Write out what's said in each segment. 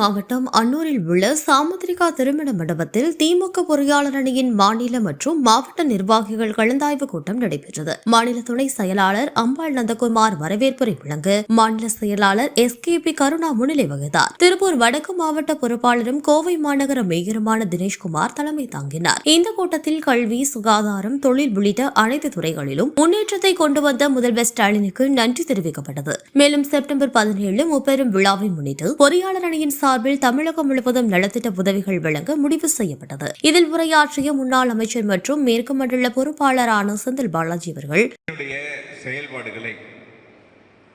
மாவட்டம் அன்னூரில் உள்ள சாமுத்திரிகா திருமண மண்டபத்தில் திமுக பொறியாளர் அணியின் மாநில மற்றும் மாவட்ட நிர்வாகிகள் கலந்தாய்வு கூட்டம் நடைபெற்றது. மாநில துணை செயலாளர் அம்பாள் நந்தகுமார் வரவேற்புரை வழங்க மாநில செயலாளர் எஸ் கே பி கருணா முன்னிலை வகித்தார். திருப்பூர் வடக்கு மாவட்ட பொறுப்பாளரும் கோவை மாநகர மேயருமான தினேஷ்குமார் தலைமை தாங்கினார். இந்த கூட்டத்தில் கல்வி சுகாதாரம் தொழில் உள்ளிட்ட அனைத்து துறைகளிலும் முன்னேற்றத்தை கொண்டு வந்த முதல்வர் ஸ்டாலினுக்கு நன்றி தெரிவிக்கப்பட்டது. மேலும் செப்டம்பர் பதினேழு முப்பெரும் விழாவை முன்னிட்டு பொறியாளர் அணியின் சார்பில் தமிழகம் முழுவதும் நலத்திட்ட உதவிகள் வழங்க முடிவு செய்யப்பட்டது. இதில் உரையாற்றிய முன்னாள் அமைச்சர் மற்றும் மேற்கு மண்டல பொறுப்பாளரான செந்தில் பாலாஜி அவர்கள் என்னுடைய செயல்பாடுகளை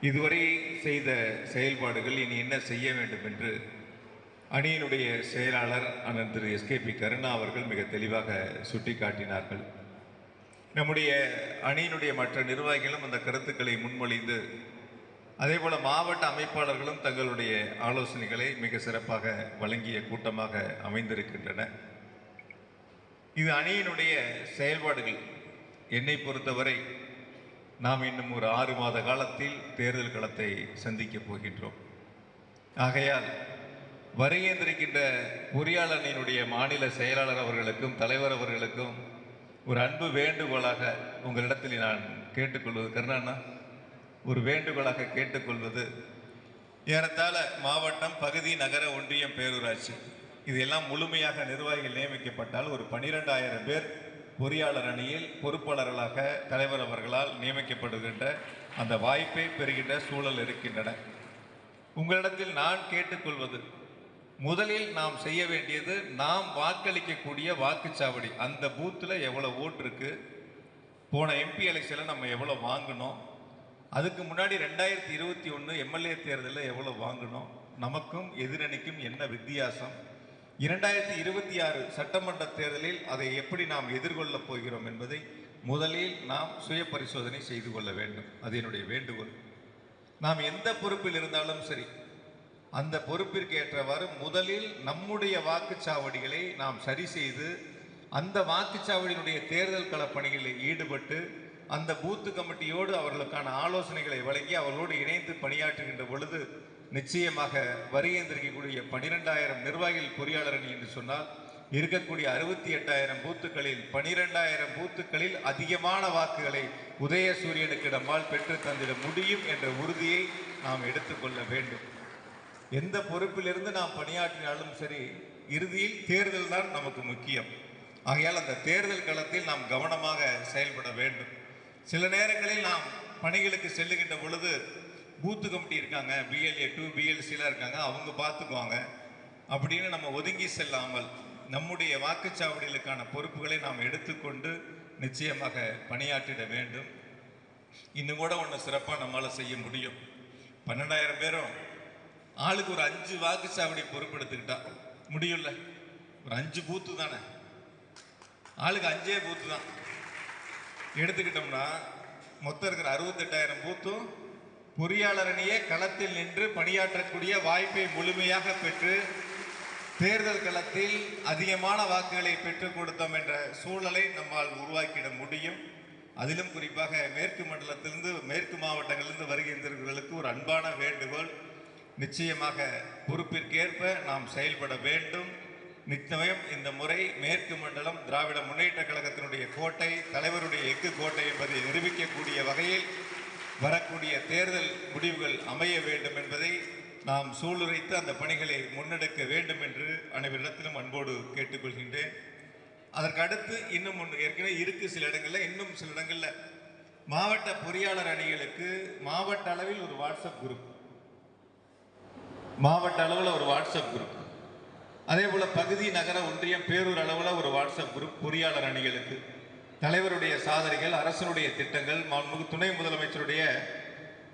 இதுவரை செய்த செயல்பாடுகள் இனி என்ன செய்ய வேண்டும் என்று அணியினுடைய செயலாளர் அண்ணன் திரு எஸ்கேபி கருணா அவர்கள் மிக தெளிவாக சுட்டிக்காட்டினார்கள். நம்முடைய அணியினுடைய மற்ற நிர்வாகிகளும் அந்த கருத்துக்களை முன்மொழிந்து அதே போல் மாவட்ட அமைப்பாளர்களும் தங்களுடைய ஆலோசனைகளை மிக சிறப்பாக வழங்கிய கூட்டமாக அமைந்திருக்கின்றன. இது அணியினுடைய செயல்பாடுகள். என்னை பொறுத்தவரை நாம் இன்னும் ஒரு ஆறு மாத காலத்தில் தேர்தல் களத்தை சந்திக்கப் போகின்றோம். ஆகையால் வருகின்றிருக்கின்ற பொறியாளனினுடைய மாநில செயலாளர் அவர்களுக்கும் தலைவர் அவர்களுக்கும் ஒரு அன்பு வேண்டுகோளாக உங்களிடத்தில் நான் கேட்டுக்கொள்வது. கருணாண்ணா? ஒரு வேண்டுகோளாக கேட்டுக்கொள்வது. ஏறத்தாழ மாவட்டம் பகுதி நகர ஒன்றியம் பேரூராட்சி. இதெல்லாம் முழுமையாக நிர்வாகிகள் நியமிக்கப்பட்டால் ஒரு பனிரெண்டாயிரம் பேர் பொறியாளர் அணியில் பொறுப்பாளர்களாக தலைவர் அவர்களால் நியமிக்கப்படுகின்ற அந்த வாய்ப்பை பெறுகின்ற சூழல் இருக்கின்றன. உங்களிடத்தில் நான் கேட்டுக்கொள்வது முதலில் நாம் செய்ய வேண்டியது நாம் வாக்களிக்கக்கூடிய வாக்குச்சாவடி. அந்த பூத்தில் எவ்வளோ ஓட்டு இருக்கு? போன எம்பி எலெக்ஷனில் நம்ம எவ்வளோ வாங்கினோம்? அதுக்கு முன்னாடி ரெண்டாயிரத்தி இருபத்தி ஒன்று எம்எல்ஏ தேர்தலில் எவ்வளோ வாங்கினோம்? நமக்கும் எதிரணிக்கும் என்ன வித்தியாசம்? இரண்டாயிரத்தி இருபத்தி ஆறு சட்டமன்ற தேர்தலில் அதை எப்படி நாம் எதிர்கொள்ளப் போகிறோம் என்பதை முதலில் நாம் சுய பரிசோதனை செய்து கொள்ள வேண்டும். அது என்னுடைய வேண்டுகோள். நாம் எந்த பொறுப்பில் இருந்தாலும் சரி அந்த பொறுப்பிற்கு ஏற்றவாறு முதலில் நம்முடைய வாக்குச்சாவடிகளை நாம் சரி செய்து அந்த வாக்குச்சாவடியினுடைய தேர்தல் களப்பணிகளில் ஈடுபட்டு அந்த பூத்து கமிட்டியோடு அவர்களுக்கான ஆலோசனைகளை வழங்கி அவர்களோடு இணைந்து பணியாற்றுகின்ற பொழுது நிச்சயமாக வருகேந்திரிக்கக்கூடிய பனிரெண்டாயிரம் நிர்வாகிகள் பொறியாளர்கள் என்று சொன்னால் இருக்கக்கூடிய அறுபத்தி எட்டாயிரம் பூத்துக்களில் பனிரெண்டாயிரம் பூத்துக்களில் அதிகமான வாக்குகளை உதயசூரியனுக்கு நம்மால் பெற்று தந்திட முடியும் என்ற உறுதியை நாம் எடுத்துக்கொள்ள வேண்டும். எந்த பொறுப்பிலிருந்து நாம் பணியாற்றினாலும் சரி இறுதியில் தேர்தல் தான் நமக்கு முக்கியம். ஆகையால் அந்த தேர்தல் களத்தில் நாம் கவனமாக செயல்பட வேண்டும். சில நேரங்களில் நாம் பணிகளுக்கு செல்லுகின்ற பொழுது பூத்து கமிட்டி இருக்காங்க பிஎல்ஏ டூ பிஎல்சிலாம் இருக்காங்க அவங்க பார்த்துக்குவாங்க. அப்படின்னு நம்ம ஒதுங்கி செல்லாமல் நம்முடைய வாக்குச்சாவடிகளுக்கான பொறுப்புகளை நாம் எடுத்துக்கொண்டு நிச்சயமாக பணியாற்றிட வேண்டும். இன்னும் கூட ஒன்று சிறப்பாக நம்மளால் செய்ய முடியும். பன்னெண்டாயிரம் பேரும் ஆளுக்கு ஒரு அஞ்சு வாக்குச்சாவடி பொறுப்பெடுத்துக்கிட்டா முடியும்ல? ஒரு அஞ்சு பூத்து தானே? ஆளுக்கு அஞ்சே பூத்து தான். எடுத்துக்கிட்டோம்னா மொத்தம் இருக்கிற அறுபத்தெட்டாயிரம் பூத்தும் பொறியாளர் அணியே களத்தில் நின்று பணியாற்றக்கூடிய வாய்ப்பை முழுமையாக பெற்று தேர்தல் களத்தில் அதிகமான வாக்குகளை பெற்றுக் கொடுத்தோம் என்ற சூழலை நம்மால் உருவாக்கிட முடியும். அதிலும் குறிப்பாக மேற்கு மண்டலத்திலிருந்து மேற்கு மாவட்டங்களிலிருந்து வருகின்றவர்களுக்கு ஒரு அன்பான வேண்டுகோள். நிச்சயமாக பொறுப்பிற்கேற்ப நாம் செயல்பட வேண்டும். நிச்சயம் இந்த முறை மேற்கு மண்டலம் திராவிட முன்னேற்ற கழகத்தினுடைய கோட்டை தலைவருடைய எஃகு கோட்டை என்பதை நிரூபிக்கக்கூடிய வகையில் வரக்கூடிய தேர்தல் முடிவுகள் அமைய வேண்டும் என்பதை நாம் சூளுரைத்து அந்த பணிகளை முன்னெடுக்க வேண்டும் என்று அனைவரிடத்திலும் அன்போடு கேட்டுக்கொள்கின்றேன். அதற்கு அடுத்து இன்னும் ஒன்று ஏற்கனவே இருக்கு சில இடங்களில் இன்னும் சில இடங்களில் மாவட்ட பொறியாளர் அணிகளுக்கு மாவட்ட அளவில் ஒரு வாட்ஸ்அப் குரூப் மாவட்ட அளவில் ஒரு வாட்ஸ்அப் குரூப் அதே போல் பகுதி நகர ஒன்றியம் பேரூர் அளவில் ஒரு வாட்ஸ்அப் குரூப் பொறியாளர் அணிகளுக்கு தலைவருடைய சாதனைகள் அரசனுடைய திட்டங்கள் மாண்புமிகு துணை முதலமைச்சருடைய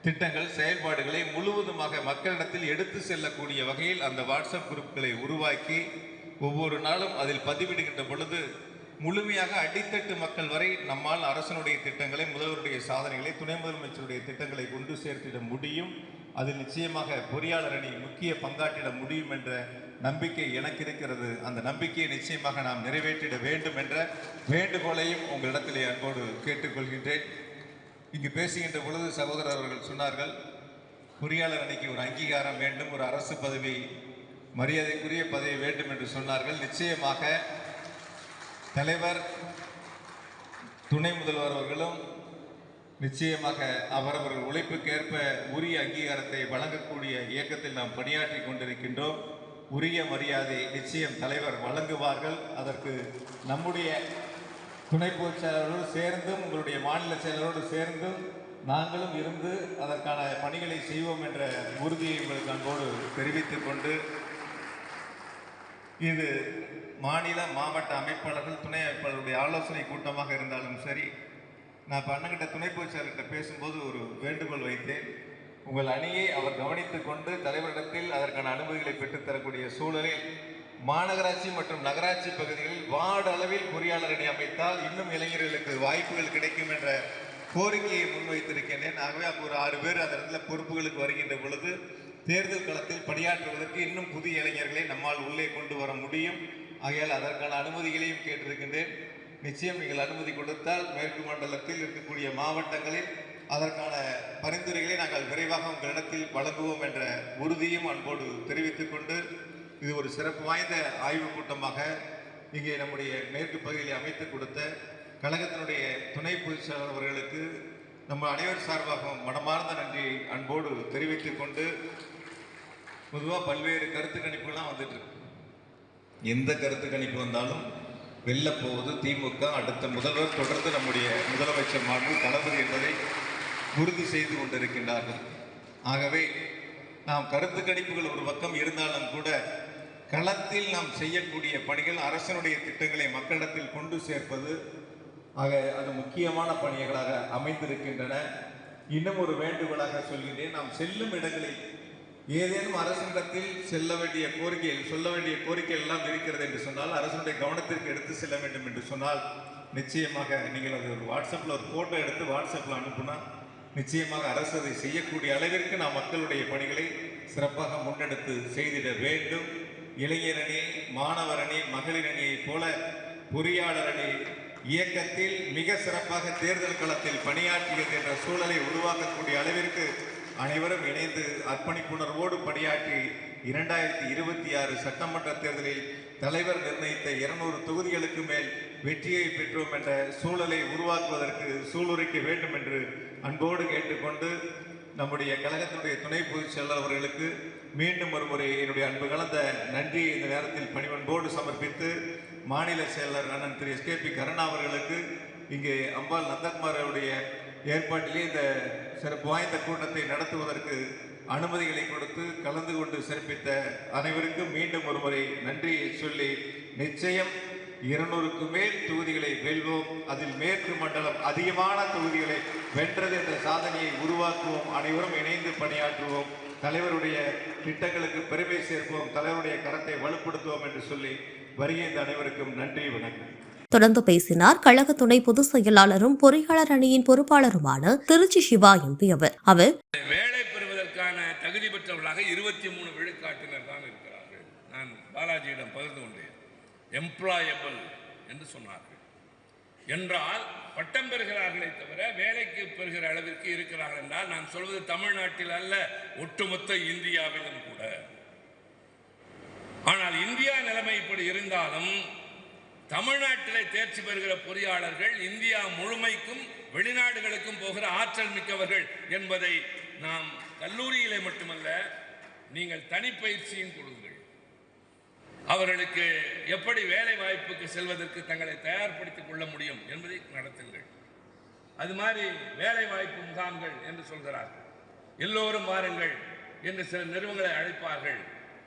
திட்டங்கள் செயல்பாடுகளை முழுவதுமாக மக்களிடத்தில் எடுத்து செல்லக்கூடிய வகையில் அந்த வாட்ஸ்அப் குரூப்களை உருவாக்கி ஒவ்வொரு நாளும் அதில் பதிவிடுகின்ற பொழுது முழுமையாக அடித்தட்டு மக்கள் வரை நம்மால் அரசனுடைய திட்டங்களை முதல்வருடைய சாதனைகளை துணை முதலமைச்சருடைய திட்டங்களை கொண்டு சேர்த்திட முடியும். அதில் நிச்சயமாக பொறியாளர் அணி முக்கிய பங்காற்றிட முடியும் என்ற நம்பிக்கை எனக்கு இருக்கிறது. அந்த நம்பிக்கையை நிச்சயமாக நாம் நிறைவேற்றிட வேண்டும் என்ற வேண்டுகோளையும் உங்களிடத்திலே அன்போடு கேட்டுக்கொள்கின்றேன். இங்கு பேசுகின்ற பொழுது சகோதரர் அவர்கள் சொன்னார்கள் பொறியாளர் அணிக்கு ஒரு அங்கீகாரம் வேண்டும் ஒரு அரசு பதவி மரியாதைக்குரிய பதவி வேண்டும் என்று சொன்னார்கள். நிச்சயமாக தலைவர் துணை முதல்வர் அவர்களும் நிச்சயமாக அவரவர்கள் உழைப்புக்கேற்ப உரிய அங்கீகாரத்தை வழங்கக்கூடிய இயக்கத்தில் நாம் பணியாற்றி கொண்டிருக்கின்றோம். உரிய மரியாதை நிச்சயம் தலைவர் வழங்குவார்கள். அதற்கு நம்முடைய துணை பொதுச் சேர்ந்தும் உங்களுடைய மாநில செயலரோடு சேர்ந்தும் நாங்களும் இருந்து அதற்கான பணிகளை செய்வோம் என்ற உறுதியை உங்களுக்கு அன்போடு தெரிவித்துக் கொண்டு இது மாநில மாவட்ட அமைப்பாளர்கள் துணை அமைப்பாளருடைய ஆலோசனை கூட்டமாக இருந்தாலும் சரி நான் இப்போ அண்ணங்கிட்ட துணை பொதுச் செயலர்கிட்ட பேசும்போது ஒரு வேண்டுகோள் வைத்தேன். உங்கள் அணியை அவர் கவனித்துக் கொண்டு தலைவரிடத்தில் அதற்கான அனுமதிகளை பெற்றுத்தரக்கூடிய சூழலில் மாநகராட்சி மற்றும் நகராட்சி பகுதிகளில் வார்டு அளவில் பொறியாளர் அணி அமைத்தால் இன்னும் இளைஞர்களுக்கு வாய்ப்புகள் கிடைக்கும் என்ற கோரிக்கையை முன்வைத்திருக்கின்றேன். ஆகவே அப்போ ஒரு ஆறு பேர் அந்த இடத்துல பொறுப்புகளுக்கு வருகின்ற பொழுது தேர்தல் களத்தில் பணியாற்றுவதற்கு இன்னும் புதிய இளைஞர்களை நம்மால் உள்ளே கொண்டு வர முடியும். ஆகையால் அதற்கான அனுமதிகளையும் கேட்டிருக்கின்றேன். நிச்சயம் நீங்கள் அனுமதி கொடுத்தால் மேற்கு மண்டலத்தில் இருக்கக்கூடிய மாவட்டங்களில் அதற்கான பரிந்துரைகளை நாங்கள் விரைவாக உங்களிடத்தில் வழங்குவோம் என்ற உறுதியும் அன்போடு தெரிவித்துக் கொண்டு இது ஒரு சிறப்பு வாய்ந்த ஆய்வுக் கூட்டமாக இங்கே நம்முடைய மேற்கு பகுதியில் அமைத்து கொடுத்த கழகத்தினுடைய துணை பொதுச் அவர்களுக்கு நம்ம அனைவர் சார்பாகவும் மனமார்ந்த நன்றி அன்போடு தெரிவித்துக் கொண்டு பொதுவாக பல்வேறு கருத்து கணிப்புகள்லாம் வந்துட்டு இருக்கு. எந்த கருத்து கணிப்பு வந்தாலும் வெல்ல போவது திமுக அடுத்த முதல்வர் தொடர்ந்து நம்முடைய முதலமைச்சர் மாண்பு தளபதி என்பதை உறுதி செய்து கொண்டிருக்கின்றார்கள். ஆகவே நாம் கருத்து கணிப்புகள் ஒரு பக்கம் இருந்தாலும் கூட களத்தில் நாம் செய்யக்கூடிய பணிகள் அரசனுடைய திட்டங்களை மக்களிடத்தில் கொண்டு சேர்ப்பது ஆக அது முக்கியமான பணிகளாக அமைந்திருக்கின்றன. இன்னும் ஒரு வேண்டுகோளாக சொல்கிறேன் நாம் செல்லும் இடங்களில் ஏதேனும் அரசிடத்தில் செல்ல வேண்டிய கோரிக்கைகள் சொல்ல வேண்டிய கோரிக்கைகள் எல்லாம் இருக்கிறது என்று சொன்னால் அரசனுடைய கவனத்திற்கு எடுத்து செல்ல வேண்டும் என்று சொன்னால் நிச்சயமாக நீங்கள் அது ஒரு வாட்ஸ்அப்பில் ஒரு ஃபோட்டோ எடுத்து வாட்ஸ்அப்பில் அனுப்புனா நிச்சயமாக அரசு அதை செய்யக்கூடிய அளவிற்கு நாம் மக்களுடைய பணிகளை சிறப்பாக முன்னெடுத்து செய்திட வேண்டும். இளைஞர் அணி மாணவர் அணி மகளிர் அணியைப் போல பொறியாளர் அணி இயக்கத்தில் மிக சிறப்பாக தேர்தல் களத்தில் பணியாற்றியது என்ற சூழலை உருவாக்கக்கூடிய அளவிற்கு அனைவரும் இணைந்து அர்ப்பணிப்புணர்வோடு பணியாற்றி இரண்டாயிரத்தி இருபத்தி ஆறு சட்டமன்ற தேர்தலில் தலைவர் நிர்ணயித்த இருநூறு தொகுதிகளுக்கு மேல் வெற்றியை பெற்றோம் என்ற சூழலை உருவாக்குவதற்கு சூளுரைக்க வேண்டும் என்று அன்போடு கேட்டுக்கொண்டு நம்முடைய கழகத்தினுடைய துணை பொதுச் செயலாளர் அவர்களுக்கு மீண்டும் ஒருமுறை என்னுடைய அன்பு கலந்த நன்றியை இந்த நேரத்தில் பணிவன்போடு சமர்ப்பித்து மாநில செயலர் அண்ணன் திரு எஸ்கேபி கருணா அவர்களுக்கு இங்கே அம்பாள் நந்தகுமார் அவருடைய ஏற்பாட்டிலே இந்த சிறப்பு வாய்ந்த கூட்டத்தை நடத்துவதற்கு அனுமதிகளை கொடுத்து கலந்து கொண்டு சிறப்பித்த அனைவருக்கும் மீண்டும் ஒரு முறை நன்றியை சொல்லி நிச்சயம் இருநூறுக்கு மேல் தொகுதிகளை வெல்வோம். அதில் மேற்கு மண்டலம் அதிகமான தொகுதிகளை வென்றது என்ற சாதனையை உருவாக்குவோம். அனைவரும் இணைந்து பணியாற்றுவோம். தலைவருடைய திட்டங்களுக்கு பெருமை சேர்ப்போம். தலைவருடைய கரத்தை வலுப்படுத்துவோம் என்று சொல்லி வருகின்ற அனைவருக்கும் நன்றி வணக்கம். தொடர்ந்து பேசினார் கழக துணை பொதுச் செயலாளரும் பொறியாளர் அணியின் பொறுப்பாளருமான திருச்சி சிவா எம்பி அவர். அவர் ஆக இருபத்தி மூணு விழுக்காட்டினர் தான் இருக்கிறார்கள். நான் பாலாஜியிடம் பகிர்ந்து கொண்டேன். எம்ப்ளாயபிள் என்று சொன்னார்கள். என்றால் பட்டம் பெறுகிறார்களே தவிர வேலைக்கு பெறுகிற அளவிற்கு இருக்கிறார்கள் என்றால் நான் சொல்வது தமிழ்நாட்டில் அல்ல ஒட்டுமொத்த இந்தியாவிலும் கூட. ஆனால் இந்தியா நிலைமை இப்படி இருந்தாலும் தமிழ்நாட்டிலே தேர்ச்சி பெறுகிற பொறியாளர்கள் இந்தியா முழுமைக்கும் வெளிநாடுகளுக்கும் போகிற ஆற்றல் மிக்கவர்கள் என்பதை நாம் கல்லூரியிலே மட்டுமல்ல நீங்கள் தனிப்பயிற்சியும் கொடுங்கள். அவர்களுக்கு எப்படி வேலை வாய்ப்புக்கு செல்வதற்கு தங்களை தயார்படுத்திக் கொள்ள முடியும் என்பதை நடத்துங்கள். அது மாதிரி வேலை வாய்ப்பு முகாம்கள் என்று சொல்கிறார்கள். எல்லோரும் வாருங்கள் என்று சில நிறுவனங்களை அழைப்பார்கள்.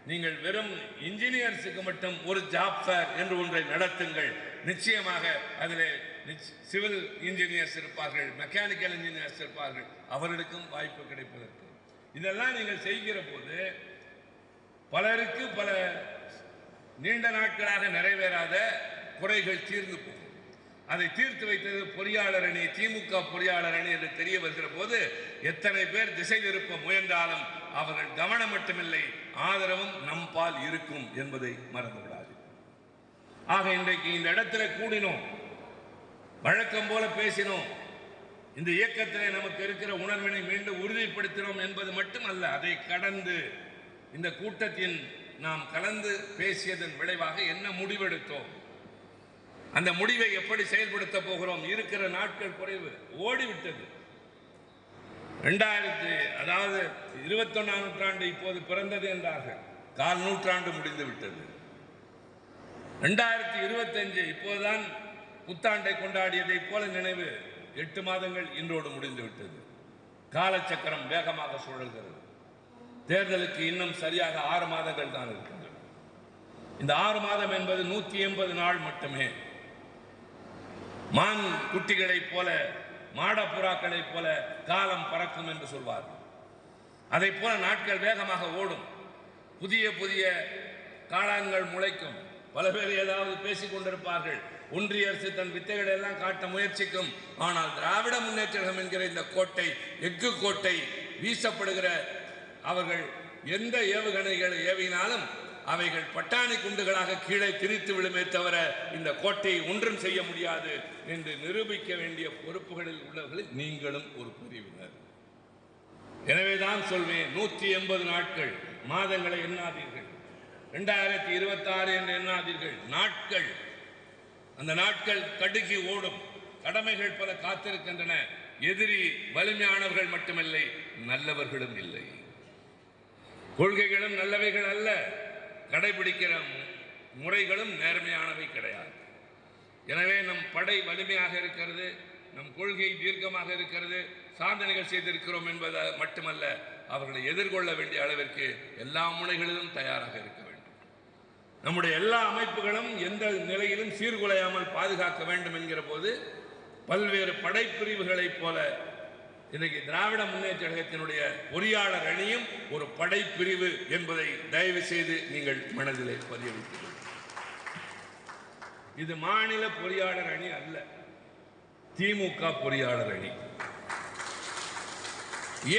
நீங்கள் வெறும் இன்ஜினியர்ஸுக்கு மட்டும் ஒரு ஜாப் ஃபேர் என்று ஒன்றை நடத்துங்கள். நிச்சயமாக அதில் சிவில் இன்ஜினியர்ஸ் இருப்பார்கள் மெக்கானிக்கல் இன்ஜினியர்ஸ் இருப்பார்கள். அவர்களுக்கும் வாய்ப்பு கிடைப்பதற்கு. இதெல்லாம் நீங்கள் செய்கிற போது பலருக்கு பல நீண்ட நாட்களாக நிறைவேறாத குறைகள் தீர்ந்து போகும். அதை தீர்த்து வைத்தது பொறியாளர் அணி திமுக பொறியாளர் அணி என்று தெரிய வருகிற போது எத்தனை பேர் திசை திருப்ப முயன்றாலும் அவர்கள் கவனம் மட்டுமில்லை ஆதரவும் நம்பால் இருக்கும் என்பதை மறந்துவிடாது ஆக இன்றைக்கு இந்த இடத்துல கூடினோம். வழக்கம் போல பேசினோம். இந்த இயக்கத்திலே நமக்கு இருக்கிற உணர்வினை மீண்டும் உறுதிப்படுத்தினோம் என்பது மட்டுமல்ல அதை கடந்து இந்த கூட்டத்தின் நாம் கலந்து பேசியதன் விளைவாக என்ன முடிவெடுத்தோம்? அந்த முடிவை எப்படி செயல்படுத்த போகிறோம்? இருக்கிற நாட்கள் குறைவு ஓடிவிட்டது. ரெண்டாயிரத்தி அதாவது இருபத்தொன்னாம் நூற்றாண்டு இப்போது பிறந்தது என்றார்கள். கால் நூற்றாண்டு முடிந்து விட்டது ரெண்டாயிரத்தி இருபத்தஞ்சு இப்போதுதான் புத்தாண்டை கொண்டாடியதைப் போல நினைவு. எட்டு மாதங்கள் இன்றோடு முடிந்து விட்டது. காலச்சக்கரம் வேகமாக சுழல்கிறது. தேர்தலுக்கு இன்னும் சரியாக ஆறு மாதங்கள் தான் இருக்கின்றன. இந்த ஆறு மாதம் என்பது நூத்தி எண்பது நாள் மட்டுமே. மான் குட்டிகளைப் போல மாடப்புறாக்களைப் போல காலம் பறக்கும் என்று சொல்வார்கள். அதை போல நாட்கள் வேகமாக ஓடும். புதிய புதிய காளான்கள் முளைக்கும். பல பேர் ஏதாவது பேசிக் கொண்டிருப்பார்கள். ஒன்றிய அரசு தன் வித்தைகளை எல்லாம் காட்ட முயற்சிக்கும். ஆனால் திராவிட முன்னேற்றம் என்கிற இந்த கோட்டை எஃகு கோட்டை வீசப்படுகிற அவர்கள் எந்த ஏவுகணைகளை ஏவினாலும் அவைகள் பட்டாணி குண்டுகளாக கீழே திரித்து விழுமே தவிர இந்த கோட்டையை ஒன்றும் செய்ய முடியாது என்று நிரூபிக்க வேண்டிய பொறுப்புகளில் உள்ளவர்களில் நீங்களும் ஒரு பிரிவினர். எனவேதான் சொல்வேன் நூற்றி எண்பது நாட்கள் மாதங்களை எண்ணாதீர்கள். ரெண்டாயிரத்தி இருபத்தாறு என்று எண்ணாதீர்கள். நாட்கள். அந்த நாட்கள் கடுகி ஓடும். கடமைகள் பல காத்திருக்கின்றன. எதிரி வலிமையானவர்கள் மட்டுமில்லை நல்லவர்களும் இல்லை. கொள்கைகளும் நல்லவைகள் அல்ல. கடைபிடிக்கிற முறைகளும் நேர்மையானவை கிடையாது. எனவே நம் படை வலிமையாக இருக்கிறது நம் கொள்கை தீர்க்கமாக இருக்கிறது சாதனைகள் செய்திருக்கிறோம் என்பது மட்டுமல்ல அவர்களை எதிர்கொள்ள வேண்டிய அளவிற்கு எல்லா முனைகளிலும் தயாராக இருக்கிறது நம்முடைய எல்லா அமைப்புகளும் எந்த நிலையிலும் சீர்குலையாமல் பாதுகாக்க வேண்டும் என்கிற போது பல்வேறு படைப்பிரிவுகளைப் போல இன்றைக்கு திராவிட முன்னேற்ற கழகத்தினுடைய பொறியாளர் அணியும் ஒரு படைப்பிரிவு என்பதை தயவு செய்து நீங்கள் மனதிலே பதிய இது மாநில பொறியாளர் அணி அல்ல திமுக பொறியாளர் அணி.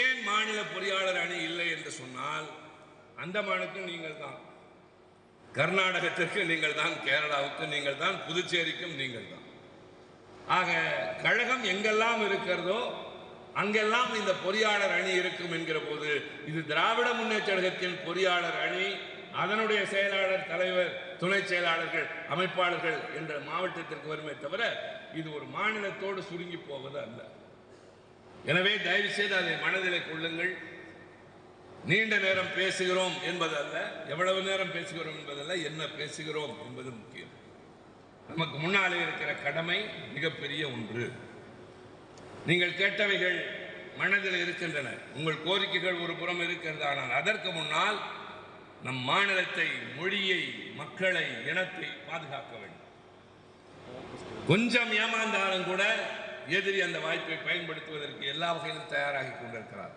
ஏன் மாநில பொறியாளர் அணி இல்லை என்று சொன்னால் அந்தமானுக்கு நீங்கள் தான். கர்நாடகத்திற்கு நீங்கள் தான் கேரளாவுக்கு நீங்கள் தான் புதுச்சேரிக்கும் நீங்கள் தான் ஆக கழகம் எங்கெல்லாம் இருக்கிறதோ அங்கெல்லாம் இந்த பொறியாளர் அணி இருக்கும் என்கிற போது இது திராவிட முன்னேற்றத்தின் பொறியாளர் அணி அதனுடைய செயலாளர் தலைவர் துணை செயலாளர்கள் அமைப்பாளர்கள் என்ற மாவட்டத்திற்கு வருமே தவிர இது ஒரு மாநிலத்தோடு சுருங்கி போவது அல்ல. எனவே தயவு செய்து அதை மனதிலே கொள்ளுங்கள். நீண்ட நேரம் பேசுகிறோம் என்பதல்ல எவ்வளவு நேரம் பேசுகிறோம் என்பதல்ல என்ன பேசுகிறோம் என்பது முக்கியம். நமக்கு முன்னாலே இருக்கிற கடமை மிகப்பெரிய ஒன்று. நீங்கள் கேட்டவைகள் மனதில் இருக்கின்றன. உங்கள் கோரிக்கைகள் ஒரு புறம் இருக்கிறது ஆனால் அதற்கு முன்னால் நம் மாநிலத்தை மொழியை மக்களை இனத்தை பாதுகாக்க வேண்டும். கொஞ்சம் ஏமாந்தாலும் கூட எதிரி அந்த வாய்ப்பை பயன்படுத்துவதற்கு எல்லா வகையிலும் தயாராகி கொண்டிருக்கிறார்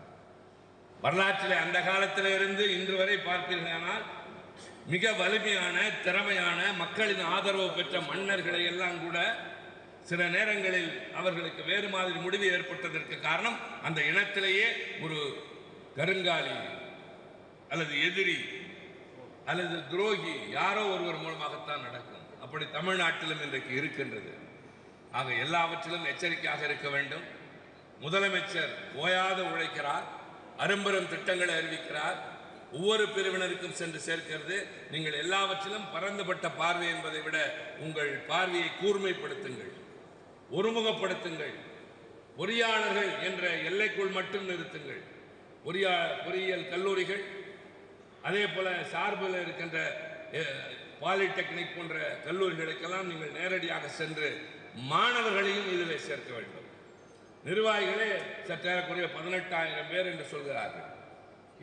வரலாற்றில் அந்த காலத்தில் இருந்து இன்று வரை பார்ப்பீர்களானால் மிக வலிமையான திறமையான மக்களின் ஆதரவு பெற்ற மன்னர்களை எல்லாம் கூட சில நேரங்களில் அவர்களுக்கு வேறு மாதிரி முடிவு ஏற்பட்டதற்கு காரணம் அந்த இனத்திலேயே ஒரு கருங்காலி அல்லது எதிரி அல்லது துரோகி யாரோ ஒருவர் மூலமாகத்தான் நடக்கும். அப்படி தமிழ்நாட்டிலும் இன்றைக்கு இருக்கின்றது. ஆக எல்லாவற்றிலும் எச்சரிக்கையாக இருக்க வேண்டும். முதலமைச்சர் ஓயாது உழைக்கிறார். அரும்பெரும் திட்டங்களை அறிவிக்கிறார். ஒவ்வொரு பிரிவினருக்கும் சென்று சேர்க்கிறது. நீங்கள் எல்லாவற்றிலும் பரந்துபட்ட பார்வை என்பதை விட உங்கள் பார்வையை கூர்மைப்படுத்துங்கள். ஒருமுகப்படுத்துங்கள். பொறியாளர்கள் என்ற எல்லைக்குள் மட்டும் நிறுத்துங்கள். பொறியா பொறியியல் கல்லூரிகள் அதே போல சார்பில் இருக்கின்ற பாலிடெக்னிக் போன்ற கல்லூரிகளுக்கெல்லாம் நீங்கள் நேரடியாக சென்று மாணவர்களையும் இதில் சேர்க்க வேண்டும். நிர்வாகிகளே சற்றேறக்குறைய பதினெட்டாயிரம் பேர் என்று சொல்கிறார்கள்.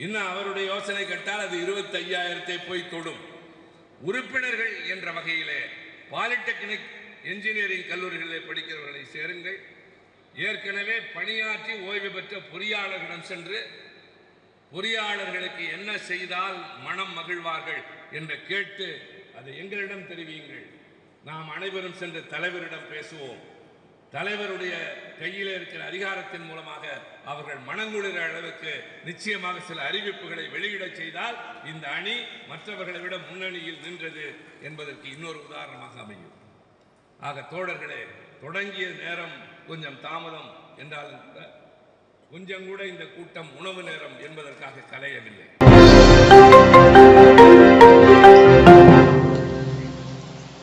இன்னும் அவருடைய யோசனை கேட்டால் அது இருபத்தி ஐயாயிரத்தை போய் தொடும். உறுப்பினர்கள் என்ற வகையிலே பாலிடெக்னிக் என்ஜினியரிங் கல்லூரிகளில் படிக்கிறவர்களை சேருங்கள். ஏற்கனவே பணியாற்றி ஓய்வு பெற்ற பொறியாளர்களிடம் சென்று பொறியாளர்களுக்கு என்ன செய்தால் மனம் மகிழ்வார்கள் என்று கேட்டு அதை எங்களிடம் தெரிவியுங்கள். நாம் அனைவரும் சென்று தலைவரிடம் பேசுவோம். தலைவருடைய கையில் இருக்கிற அதிகாரத்தின் மூலமாக அவர்கள் மனங்குளிர அளவுக்கு நிச்சயமாக சில அறிவிப்புகளை வெளியிடச் செய்தால் இந்த அணி மற்றவர்களை விட முன்னணியில் நின்றது என்பதற்கு இன்னொரு உதாரணமாக அமையும். ஆக தோழர்களே தொடங்கிய நேரம் கொஞ்சம் தாமதம் என்றாலும் கூட கொஞ்சம் கூட இந்த கூட்டம் உணவு நேரம் என்பதற்காக கலையவில்லை.